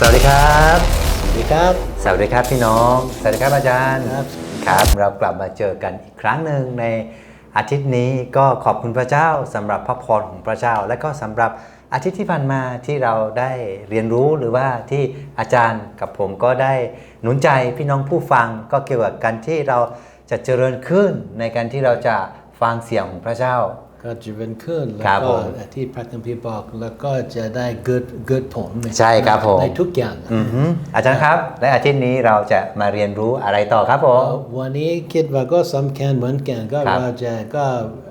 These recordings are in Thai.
สวัสดีครับ สวัสดีครับ สวัสดีครับพี่น้อง สวัสดีครับอาจารย์ ครับ ครับ เรากลับมาเจอกันอีกครั้งหนึ่งในอาทิตย์นี้ก็ขอบคุณพระเจ้าสำหรับพระพรของพระเจ้า และก็สำหรับอาทิตย์ที่ผ่านมาที่เราได้เรียนรู้หรือว่าที่อาจารย์กับผมก็ได้หนุนใจพี่น้องผู้ฟังก็เกี่ยวกับการที่เราจะเจริญขึ้นในการที่เราจะฟังเสียงของพระเจ้า ก็จะเป็นขึ้นแล้ครัวบก็ผมที่พระคัมภีร์บอกแล้วก็จะได้เกิดเกิดผลในใช่ครับผม ในทุกอย่าง อือฮึอาจารย์ครับ และอาทิตย์นี้เราจะมาเรียนรู้อะไรต่อครับผม วันนี้คิดว่าก็สำคัญเหมือนกันก็ครับ เราจะก็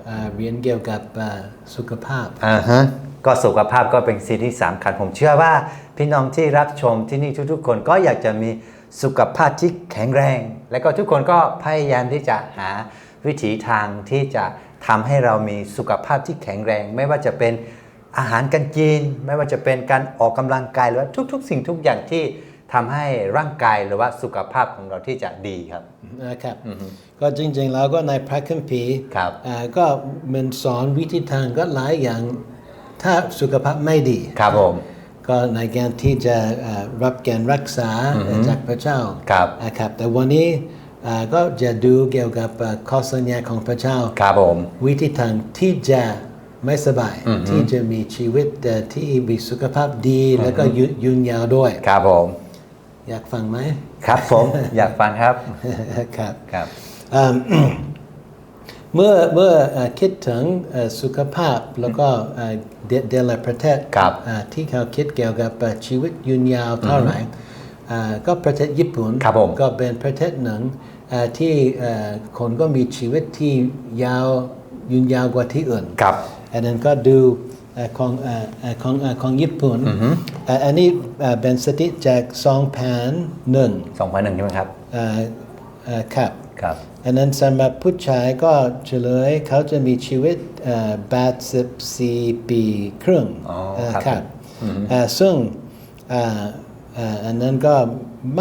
อ่าเรียนเกี่ยวกับอ่าสุขภาพ อ่าฮะก็สุขภาพก็เป็นสิ่งที่สำคัญผมเชื่อว่า พี่น้องที่รับชมที่นี่ทุกๆ คนก็อยากจะมีสุขภาพที่แข็งแรง และก็ทุกคนก็พยายามที่จะหาวิถีทางที่จะ ทำให้เรามีสุขภาพที่แข็งแรง ไม่ว่าจะเป็นอาหารการกิน ไม่ว่าจะเป็นการออกกำลังกายหรือว่าทุกๆ สิ่งทุกอย่างที่ทำให้ร่างกายหรือว่าสุขภาพของเราที่จะดีครับ นะครับ ก็จริงๆแล้วก็ในพระคัมภีร์ครับอ่าก็มันสอนวิธีทางก็หลายอย่างถ้าสุขภาพไม่ดีครับผมก็ในการที่จะอ่ารับการรักษาจากพระเจ้าครับ นะครับแต่วันนี้อ่า ก็จะดูเกี่ยวกับอ่าข้อสัญญาของพระเจ้าครับผมวิธีทางที่จะไม่สบายที่จะมีชีวิตเอ่อที่มีสุขภาพดีแล้วก็ยืนยืนยาวด้วยครับผมอยากฟังไหมครับผมอยากฟังครับครับครับอืมเมื่อเมื่อเอ่อคิดถึงเอ่อสุขภาพแล้วก็เอ่อเดเดลประเทศครับอ่าที่เขาคิดเกี่ยวกับเอ่อชีวิตยืนยาวเท่าไหร่อ่า ก็ประเทศญี่ปุ่นครับผมก็เป็นประเทศหนึ่งอ่าที่เอ่อคนก็มีชีวิตที่ยาวยืนยาวกว่าที่อื่นครับอันนั้นก็ดูเอ่อของเอ่อเอ่อของเอ่อของญี่ปุ่นเอ่ออันนี้เอ่อเป็นสถิติจากสองพันหนึ่ง2001ใช่ไหมครับเอ่อเอ่อครับครับอันนั้นสำหรับผู้ชายก็เฉลยเขาจะมีชีวิตเอ่อ84ปีครึ่งอ๋อเอ่อครับครับเอ่อซึ่งเอ่อเอ่ออันนั้นก็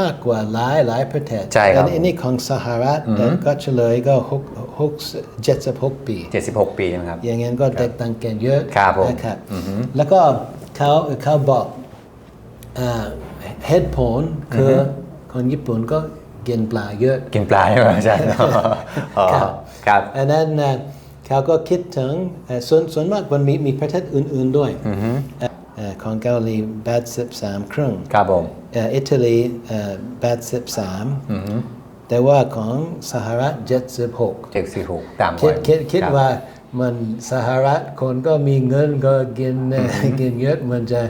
มากกว่าหลายหลายประเทศใช่ครับอันนี้ของสหรัฐก็เฉลยก็6 6 76ปี76ปีใช่ไหมครับ อย่างนั้นก็แตกต่างกันเยอะครับผมนะครับแล้วก็เขาเขาบอกอ่าเหตุผลคืออคนญี่ปุ่นก็กินปลาเยอะ กินปลาใช่ไหมอาจารย์อ๋อครับครับอันนั้นนะเขาก็คิดถึงเอ่อส่วนส่วนมากมันมีมีประเทศอื่น ๆด้วย เอ่อเอ่อของเกาหลี83ครึ่งครับผมเอ่ออิตาลีเอ่อ83แต่ว่าของสหรัฐ76 76ต่ำกคิดว่าคิดคิดรับว่ามันสหรัฐคนก็มีเงินก็กินเอ่ออกินเยอะมันจะ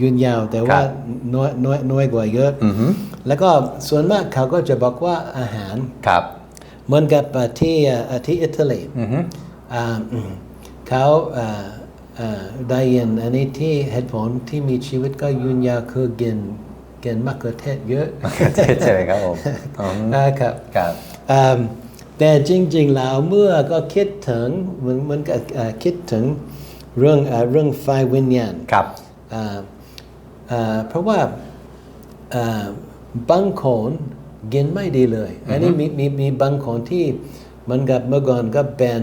ยืนยาวแต่ว่าน้อยน้อยน้อยกว่าเยอะแล้วก็ส่วนมากเขาก็จะบอกว่าอาหารครับเหมือนกับอะที่อะที่อิตาลีอ่าอืมเขาอ่าอ่า ได้ยินอันนี้ที่เหตุผลที่มีชีวิตก็ยืนยาวคือกินกินมะเขือเทศเยอะเทศใช่ไหมครับผมอืมนะครับครับอ่าแต่จริงๆแล้วเมื่อก็คิดถึงเหมือนเหมือนกับอ่าคิดถึงเรื่องอ่าเรื่องไฟวิญญาณครับอ่าอ่าเพราะว่าอ่าบางคนกินไม่ดีเลย อันนี้มีมีมีบางคนที่เหมันกับเมื่อก่อนก็เป็น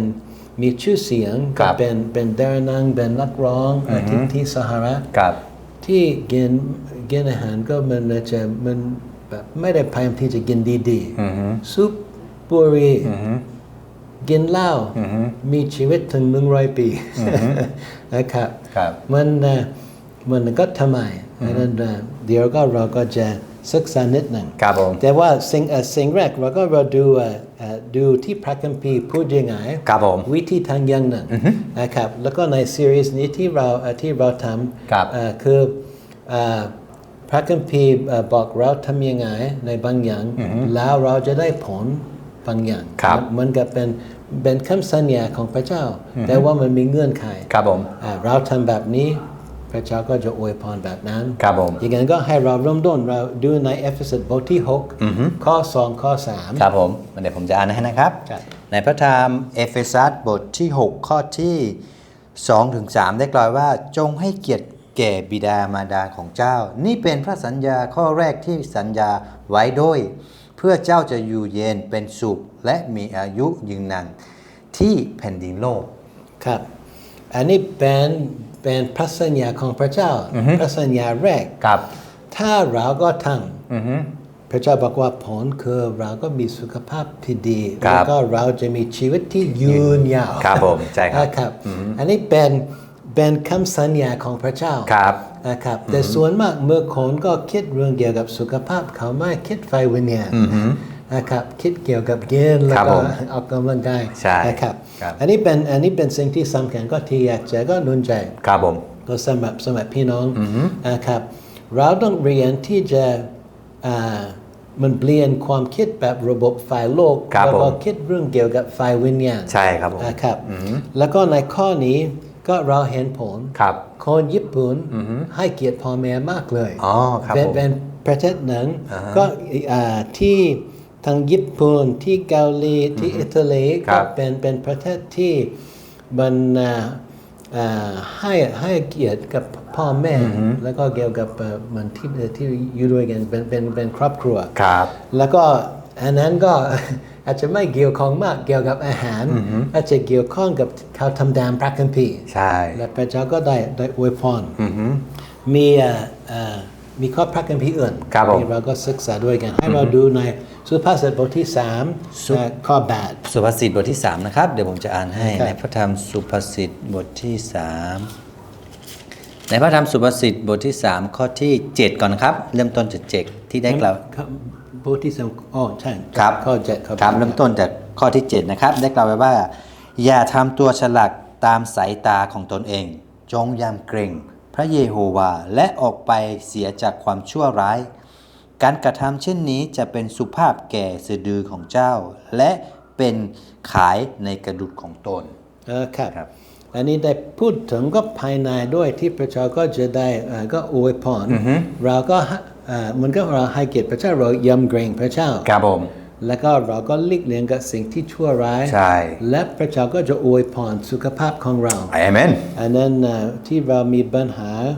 มีชื่อเสียงครัก็บเป็นเป็นดารานังเป็นนักร้องอ่าที่ที่สหรัฐ ครับ ที่กินกินอาหารก็มันจะมันแบบไม่ได้พยายามที่จะกินดีๆซุปบุหรีกินเหล้ามีชีวิตถึงหนึ่งร้อยปีนะครับครับ มันเอ่อมันก็ทำไมอันนั้นเอ่อเดี๋ยวก็เราก็จะ ศึกษานิดหนึ่งครับผมแต่ว่าสิ่งเอ่อสิ่งแรกเราก็เราดูเอ่อเอ่อดูที่พระคัมภีร์พูดยังไงครับผมวิธีทางอย่างหนึ่งนะครับแล้วก็ในซีรีส์นี้ที่เราเอ่อที่เราทครับำเอ่อคือเอ่อพระคัมภีร์เอ่อบอกเราทำยังไงในบางอย่าง แล้วเราจะได้ผลบางอย่างครับมันก็เป็นเป็นคำสัญญาของพระเจ้า แต่ว่ามันมีเงื่อนไขครับผมอ่าเราทำแบบนี้พ ระเจ้าก็จะอวยพรแบบนั้นครับผมอย่างนั้นก็ให้เราเริ่มต้นเราดูในเอเฟซัสบทที่ 6 ข้อ 2 ข้อ 3 ครับผมเดี๋ยวผมจะอ่านให้นะครับครับ ในพระธรรมเอเฟซัสบทที่ 6 ข้อที่2ถึง3ได้กล่าวว่าจงให้เกียรติแก่บิดามารดาของเจ้า นี่เป็นพระสัญญาข้อแรกที่สัญญาไว้ด้วยเพื่อเจ้าจะอยู่เย็นเป็นสุขและมีอายุยืนนานที่แผ่นดินโลกครับ อันนี้เป็นเป็นพระสัญญาของพระเจ้า พระสัญญาแรกครับถ้าเราก็ทอือฮึำพระเจ้าบอกว่าผลคือเราก็มีสุขภาพที่ดีครับแล้วก็เราจะมีชีวิตที่ยืนยาวครับผมใช่ครับนะครับ อันนี้เป็นเป็นคำสัญญาของพระเจ้าครับนะครับแต่ส่วนมากเมื่อคนก็คิดเรื่องเกี่ยวกับสุขภาพเขาไม่คิดไฟวิญญาณ นะครับคิดเกี่ยวกับเกณฑ์แล้วครับก็ผมออกกำลังกายใช่นะครับครับอันนี้เป็นอันนี้เป็นสิ่งที่สำคัญก็ที่อยากจะก็หนุนใจครับผมก็สำหรับสำหรับพี่น้องนะครับเราต้องเรียนที่จะอ่ามันเปลี่ยนความคิดแบบระบบฝ่ายโลกครับแล้วก็ผมคิดเรื่องเกี่ยวกับฝ่ายวิญญาณใช่ครับผมนะครับแล้วก็ในข้อนี้ก็เราเห็นผลครับคนญี่ปุ่นให้เกียรติพ่อแม่มากเลยอ๋อครับเป็นผมเป็นประเทศหนึ่งอ่าฮะก็อ่าที่ ทางญี่ปุ่นที่เกาหลีที่อิตาลีครัก็บเป็นเป็นประเทศที่มันอ่าอ่าให้ให้เกียรติกับพ่อแม่ แล้วก็เกี่ยวกับเอ่อเหมือนที่ที่อยู่ด้วยกันเป็นเป็นเป็นครอบครัวครับ แล้วก็อันนั้นก็อาจจะไม่เกี่ยวข้องมากเกี่ยวกับอาหาร อาจจะเกี่ยวข้องกับเขาทำตามพระคัมภีร์ใช่และพระเจ้าก็ได้ได้อวยพรมีเอ่อเอ่อมีข้อพระคัมภีร์อื่นครับผมที่เราก็ศึกษาด้วยกัน ให้เราดูใน สุภาษิตบทที่3เอ่อข้อ8 สุภาษิตบทที่ 3 นะครับ เดี๋ยวผมจะอ่านให้ครับ ในพระธรรมสุภาษิตบทที่ 3 ในพระธรรมสุภาษิตบทที่ 3 ข้อที่ 7 ก่อนนะครับ เริ่มต้นจากเจ็ดที่ได้กล่าวครับบทที่สามอ๋อใช่ครับข้อ7ข้อครับเริ่มต้นจากข้อที่ 7 นะครับ ได้กล่าวไว้ว่า อย่าทำตัวฉลาดตามสายตาของตนเอง จงยำเกรง พระเยโฮวาและออกไปเสียจากความชั่วร้าย การกระทำเช่นนี้จะเป็นสุภาพแก่สะดือของเจ้า และเป็นขายในกระดุดของตนเออครับครับอันนี้ได้พูดถึงก็ภายในด้วยที่พระเจ้าก็จะได้เอ่อก็อวยพรเราก็ให้เอ่อเหมันก็เราให้เกียรติพระเจ้าเรายำเกรงพระเจ้าครับผมแล้วก็เราก็หลีกเลี่ยงกับสิ่งที่ชั่วร้าย ใช่ และพระเจ้าก็จะอวยพรสุขภาพของเราเอเมนอันนั้นเอ่อที่เรามีปัญหาเอ่อ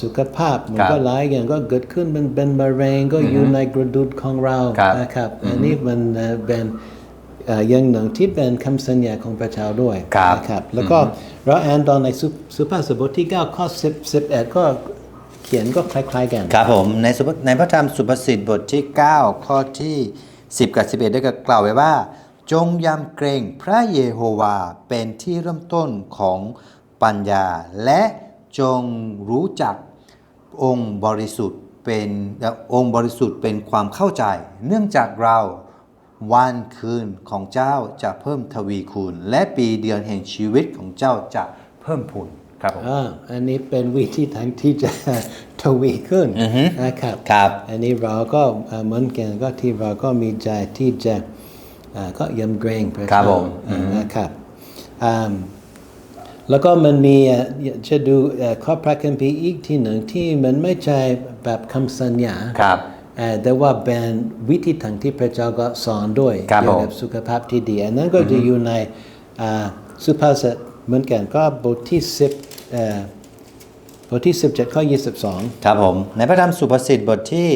สุขภาพมันครับก็หลายอย่างก็เกิดขึ้นมันเป็นมะเร็งก็อยู่ในกระดุดของเราครับนะครับอันนี้มันเอ่อเป็นเอ่ออย่างหนึ่งที่เป็นคำสัญญาของพระเจ้าด้วยครับนะครับแล้วก็เราอ่านตอนในสุสุภาษิตบทที่ 9 ข้อ 10 11 ก็เขียนก็คล้าย ๆ กัน ครับผมในสุภในพระธรรมสุภาษิตบทที่ 9 ข้อที่ 10 กับ 11 ได้กล่าวไว้ว่า จงยำเกรงพระเยโฮวาเป็นที่เริ่มต้นของปัญญาและ จงรู้จักองค์บริสุทธิ์เป็นองค์บริสุทธิ์เป็นความเข้าใจ เนื่องจากเราวันคืนของเจ้าจะเพิ่มทวีคูณ และปีเดือนแห่งชีวิตของเจ้าจะเพิ่มพูนครับผมอ่าอันนี้เป็นวิธีทางที่จะทวีขึ้นนะครับครับ อันนี้เราก็เอ่อเหมือนกันก็ที่เราก็มีใจที่จะเอ่อก็ยำเกรงพระครับเจ้าผมอ่านะครับอ่า แล้วก็มันมีเอ่อจะดูเอ่อข้อพระคัมภีร์อีกที่หนึ่งที่มันไม่ใช่แบบคำสัญญาครับเอ่อแต่ว่าเป็นวิธีทางที่พระเจ้าก็สอนด้วยครับเกี่ยวกับผมสุขภาพที่ดีอันนั้นก็จะอยู่ในอ่าสุภาษิตเหมือนกันก็บทที่10เอ่อบทที่ 17 ข้อ 22 ครับผม ในพระธรรมสุภาษิตบทที่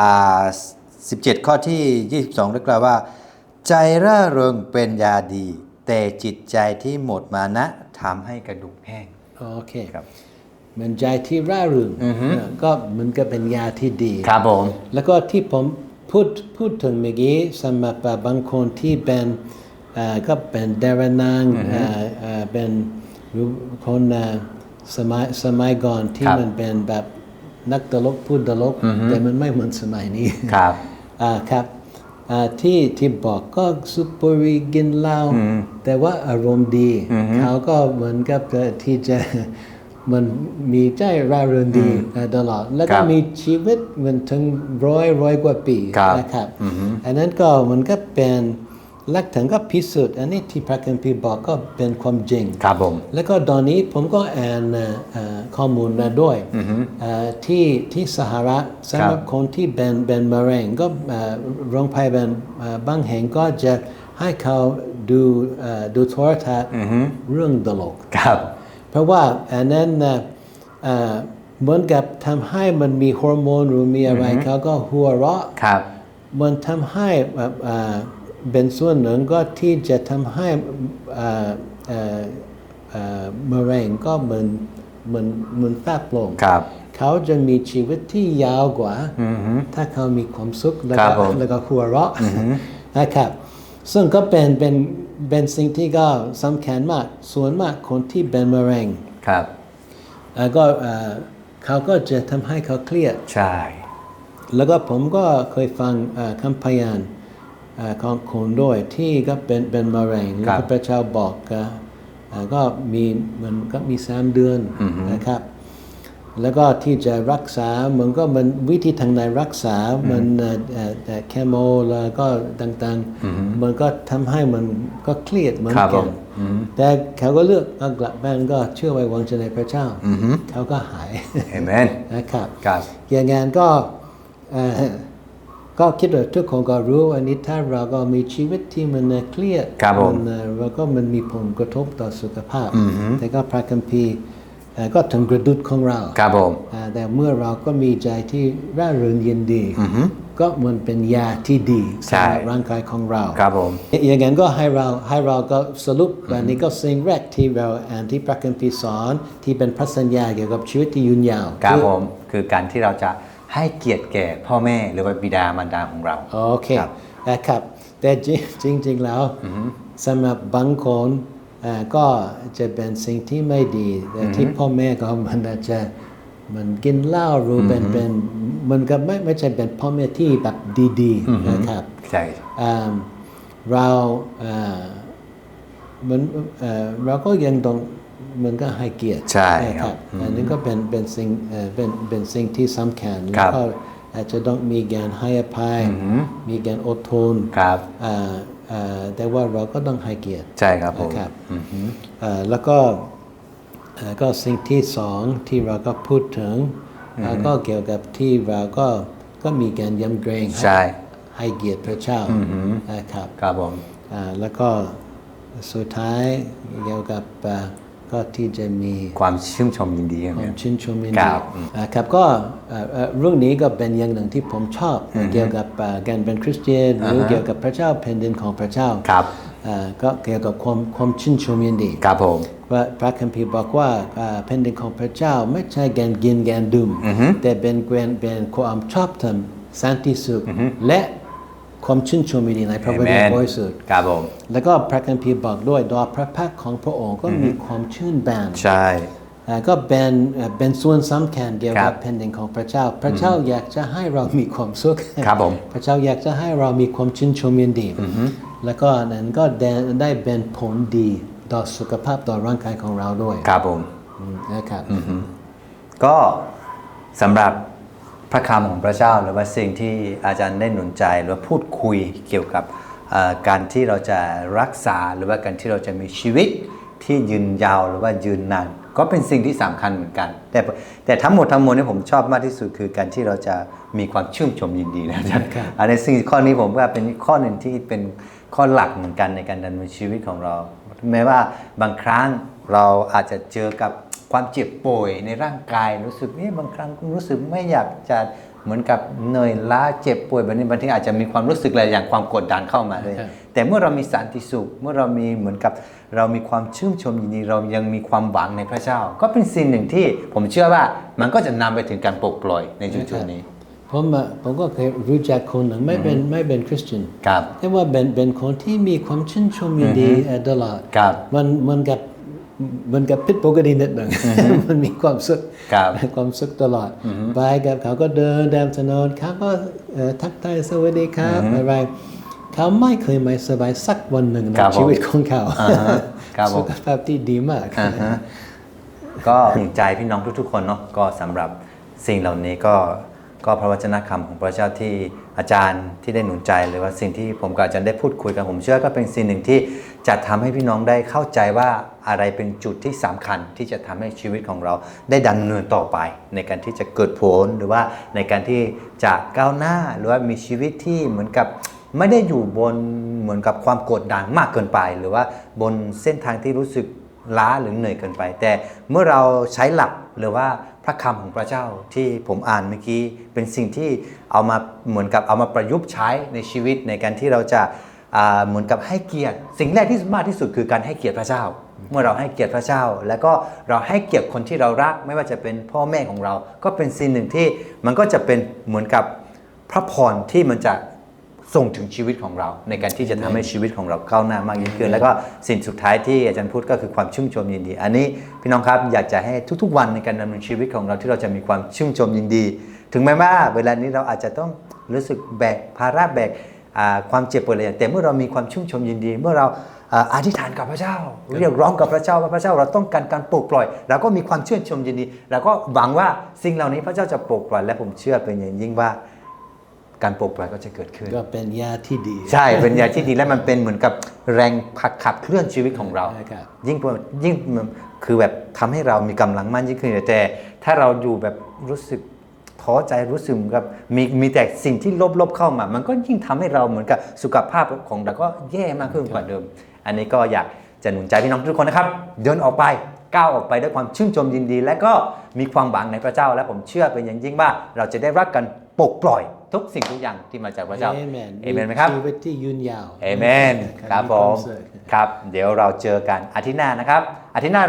อ่า17 ข้อที่ 22ได้กล่าวว่า ใจร่าเริงเป็นยาดี แต่จิตใจที่หมดมานะ ทำให้กระดูกแห้ง โอเคครับมันใจที่ร่าเริงก็มันก็เป็นยาที่ดี ครับผม แล้วก็ที่ผมพูดพูดถึงเมื่อกี้สำหรับบางคนที่เป็นอ่าก็เป็นดารานางอ่าอ่าเป็นหรือคนอ่าสมัยสมัยก่อนที่ครับมันเป็นแบบนักตลกพูดตลก แต่มันไม่เหมือนสมัยนี้ ครับ อ่าครับอ่า ที่ที่บอกก็สุปบุหรีกินเหล้าแต่ว่าอารมณ์ดี เขาก็เหมือนกับเอ่อที่จะมันมีใจร่าเริงดีเอ่อตลอด แล้วครัก็บมีชีวิตมันถึงร้อยร้อยกว่าปีครับนะครับ อันนั้นก็มันก็เป็น หลักฐานก็พิสูจน์อันนี้ที่พระคัมภีร์บอกก็เป็นความจริง ครับผม แล้วก็ตอนนี้ผมก็อ่านเอ่อเอ่อข้อมูลมาด้วยเอ่อที่ที่สหรัฐสำหรับคนที่เป็นเป็นมะเร็งก็เอ่อโรงพยาบาลเอ่อบางแห่งก็จะให้เขาดูเอ่อดูโทรทัศน์เรื่องตลกครับ เพราะว่าอันนั้นน่ะเอ่อเหมือนกับทำให้มันมีฮอร์โมนหรือมีอะไรเขาก็หัวเราะครับมันทำให้แบบอ่า เป็นส่วนหนึ่งก็ที่จะทำให้อ่าอ่าอ่ามะเร็งก็เหมือนเหมือนเหมือนแฟบลงครับเขาจะมีชีวิตที่ยาวกว่า ถ้าเขามีความสุขแล้วครัก็บผมแล้วก็หัวเราะนะครับซึ่งก็เป็นเป็นเป็นสิ่งที่ก็สำคัญมาก ส่วนมากคนที่เป็นมะเร็งครับเอ่อก็เอ่อเขาก็จะทำให้เขาเครียดใช่ แล้วก็ผมก็เคยฟังเอ่อคำพยานเอ่อ ของคนด้วยที่ก็เป็นเป็นมะเร็งแล้วก็พระเจ้าบอกก็เอ่อก็มีมันก็มีสามเดือนนะครับ แล้วก็ที่จะรักษามันก็มันวิธีทางไหนรักษา มันเอ่อเอ่อเอ่อแคโมแล้วก็ต่างๆ มันก็ทำให้มันก็เครียดเหมือนครับผกันมแต่เขาก็เลือกเอากลับบ้านก็เชื่อไว้วางใจในพระเจ้าเขาก็หายเอเมนนะครับครับอย่างงานก็เอ่อ ก็คิดว่าทุกคนก็รู้อันนี้ถ้าเราก็มีชีวิตที่มันเครียดครับผมนเอ่อเราก็มันมีผลกระทบต่อสุขภาพ แต่ก็พระคัมภีร์เอ่อก็ถึงกระดุดของเราครับผมอ่าแต่เมื่อเราก็มีใจที่ร่าเริงยินดี ก็เหมันเป็นยาที่ดีใช่สำหรับร่างกายของเราครับผมอย่างนั้นก็ให้เราให้เราก็สรุปวันนี้ก็สิ่งแรกที่เราอ่านที่พระคัมภีร์สอนที่เป็นพระสัญญาเกี่ยวกับชีวิตที่ยืนยาวครับอผมคือการที่เราจะ ให้เกียรติแก่พ่อแม่หรือว่าบิดามารดาของเรา โอเคครับ นะครับแต่จริงจริง ๆ แล้วสำหรับบางคนอ่าก็จะเป็นสิ่งที่ไม่ดีแต่ที่พ่อแม่ก็มันอาจจะมันกินเหล้าหรือเป็นเป็นมันก็ไม่ไม่ใช่เป็นพ่อแม่ที่แบบดีๆนะครับ ใช่ อ่าเราอ่ามันเอ่อเราก็ยังต้อง มันก็ให้เกียรติใช่นะครับอันนี้ก็เป็นเป็นสิ่งเอ่อเป็นเป็นสิ่งที่สำคัญครัแล้วบก็อาจจะต้องมีการให้อภัยมีการอดทนครับอ่าอ่าแต่ว่าเราก็ต้องให้เกียรติใช่ครับผมนะครับอ่าแล้วก็อ่าก็สิ่งที่สองที่เราก็พูดถึงอ่าก็เกี่ยวกับที่เราก็ก็มีการยำเกรงให้ใช่ให้เกียรติพระเจ้านะครับครับผมอ่าแล้วก็สุดท้ายเกี่ยวกับอ่า ก็ที่จะมีความชื่นชมยินดีครับความชื่นชมยินคดีรับอืมอ่าครับก็อ่าอ่าเรื่องนี้ก็เป็นอย่างหนึ่งที่ผมชอบ เกี่ยวกับอ่าการเป็นคริสเตียนหรือเกี่ยวกับพระเจ้าแผ่นดินของพระเจ้าครับอ่าก็เกี่ยวกับความความชื่นชมยินดีครับผมว่าพระคัมภีร์บอกว่าอ่าแผ่นดินของพระเจ้าไม่ใช่การกินการดื่มแต่เป็นการเป็นความชอบธรรมสันติสุขและ ความชื่นชมยินดีในพระวิญญาณ Amen บริสุทธิ์ครับผมแล้วก็พระคัมภีร์บอกด้วยดอกพระพักตร์ของพระองค์ก็มีความชื่นบานใช่อ่าก็เป็นเอ่อเป็นส่วนสำคัญเกี่ยวครักับบแผ่นดินของพระเจ้า พระเจ้าอยากจะให้เรามีความสุขครับผมพระเจ้าอยากจะให้เรามีความชื่นชมยินดี แล้วก็นั้นก็ได้ได้เป็นผลดีต่อสุขภาพต่อร่างกายของเราด้วย ครับผมอืมนะครับก็สำหรับ พระคำของพระเจ้า หรือว่าสิ่งที่อาจารย์ได้หนุนใจหรือว่าพูดคุยเกี่ยวกับเอ่อการที่เราจะรักษาหรือว่าการที่เราจะมีชีวิตที่ยืนยาวหรือว่ายืนนาน ก็เป็นสิ่งที่สำคัญเหมือนกัน แต่แต่ทั้งหมดทั้งมวลที่ผมชอบมากที่สุดคือการที่เราจะมีความชื่นชมยินดีนะอาจารย์ครับอันในสิ่งข้อนี้ผมว่าเป็นข้อหนึ่งที่เป็นข้อหลักเหมือนกันในการดำเนินชีวิตของเราแม้ว่าบางครั้งเราอาจจะเจอกับ ความเจ็บป่วยในร่างกายรู้สึกนี่บางครั้งรู้สึกไม่อยากจะเหมือนกับเหนื่อยล้าเจ็บป่วยแบบนี้บางทีอาจจะมีความรู้สึกอะไรอย่างความกดดันเข้ามาเลยครับแต่เมื่อเรามีสันติสุข เมื่อเรามีเหมือนกับเรามีความชื่นชมยินดีเรายังมีความหวังในพระเจ้า ก็เป็นสิ่งหนึ่งที่ผมเชื่อว่ามันก็จะนำไปถึงการปลดปล่อยในจุดๆนี้ผมอะผมก็เคยรู้จักคนหนึ่งไม่เป็นไม่เป็นคริสเตียนครับแต่ว่าเป็นเป็นคนที่มีความชื่นชมยินดีเอ่อตลอดครับมันมันกับ มันกับพิษปกตินิดหนึ่งมันมีความสุขครับความสุขตลอดไปกับเขาก็เดินตามถนนเขาก็เอ่อทักทายสวัสดีครับอะไรเขาไม่เคยไม่สบายสักวันหนึ่งในครับผมชีวิตของเขาอ่าฮะครับผมสุขภาพที่ดีมากอ่าฮะก็ห่วงใจพี่น้องทุกๆคนเนาะก็สำหรับสิ่งเหล่านี้ก็ ก็พระวจนะคำของพระเจ้าที่อาจารย์ที่ได้หนุนใจหรือว่าสิ่งที่ผมกับอาจารย์ได้พูดคุยกันผมเชื่อก็เป็นสิ่งหนึ่งที่จะทำให้พี่น้องได้เข้าใจว่าอะไรเป็นจุดที่สำคัญที่จะทำให้ชีวิตของเราได้ดำเนินต่อไป ในการที่จะเกิดผลหรือว่าในการที่จะก้าวหน้าหรือว่ามีชีวิตที่เหมือนกับไม่ได้อยู่บนเหมือนกับความกดดันมากเกินไป หรือว่าบนเส้นทางที่รู้สึกล้าหรือเหนื่อยเกินไป แต่เมื่อเราใช้หลักหรือว่า ระคำของพระเจ้าที่ผมอ่านเมื่อกี้เป็นสิ่งที่เอามาเหมือนกับเอามาประยุกต์ใช้ในชีวิตในการที่เราจะเหมือนกับให้เกียรติ สิ่งแรกที่มากที่สุดคือการให้เกียรติพระเจ้า เมื่อเราให้เกียรติพระเจ้า แล้วก็เราให้เกียรติคนที่เรารัก ไม่ว่าจะเป็นพ่อแม่ของเรา ก็เป็นสิ่งหนึ่งที่มันก็จะเป็นเหมือนกับพระพรที่มันจะ ส่งถึงชีวิตของเรา ในการที่จะทำให้ชีวิตของเราก้าวหน้ามากยิ่งขึ้น แล้วก็สิ่งสุดท้ายที่อาจารย์พูดก็คือความชื่นชมยินดี อันนี้พี่น้องครับอยากจะให้ทุกๆ วันในการดำเนินชีวิตของเราที่เราจะมีความชื่นชมยินดี ถึงแม้ว่า เวลานี้เราอาจจะต้องรู้สึกแบกภาระแบกอ่าความเจ็บปวดอะไรอย่างแต่เมื่อเรามีความชื่นชมยินดี เมื่อเราอ่าอธิษฐานกับพระเจ้า เรียกร้องกับพระเจ้าว่าพระเจ้าเราต้องการการปลดปล่อยเราก็มีความชื่นชมยินดีเราก็หวังว่าสิ่งเหล่านี้พระเจ้าจะปลดปล่อยและผมเชื่อเป็นอย่างยิ่งว่า การปลดปล่อยก็จะเกิดขึ้น ก็เป็นยาที่ดี ใช่เป็นยาที่ดีและมันเป็นเหมือนกับแรงผลักขับเคลื่อนชีวิตของเราใช่ครับยิ่งพอยิ่งมันคือแบบทำให้เรามีกำลังมั่นยิ่งขึ้นแต่ถ้าเราอยู่แบบรู้สึกท้อใจรู้สึกเหมือนกับมีมีแต่สิ่งที่ลบๆเข้ามา มันก็ยิ่งทำให้เราเหมือนกับสุขภาพของเราก็แย่มากขึ้นกว่าเดิม อันนี้ก็อยากจะหนุนใจพี่น้องทุกคนนะครับ เดินออกไป ก้าวออกไปด้วยความชื่นชมยินดี และก็มีความหวังในพระเจ้า และผมเชื่อเป็นอย่างยิ่งว่าเราจะได้รับการปลดปล่อยทุกสิ่งทุกอย่างที่มาจากพระเจ้าเอเมนเอเมนไหมครับชีวิตที่ยืนยาวเอเมนครับมีผวามมสุขครับเดี๋ยวเราเจอกันอาทิตย์หน้านะครับอาทิตย์หน้า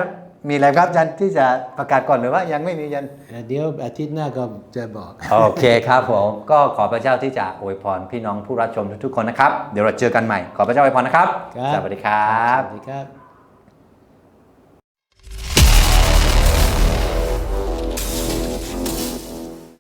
มีอะไรครับอาจันที่จะประกาศก่อนหรือว่ายังไม่มียันเดี๋ยวอาทิตย์หน้าก็จะบอกโอเคครับผมก็ขอพระเจ้าที่จะอวยพรพี่น้องผู้รับชมทุกๆคนนะครับ เดี๋ยวเราเจอกันใหม่ขอพระเจ้าอวยพรนะครับครับสวัสดีครับสวัสดีครับ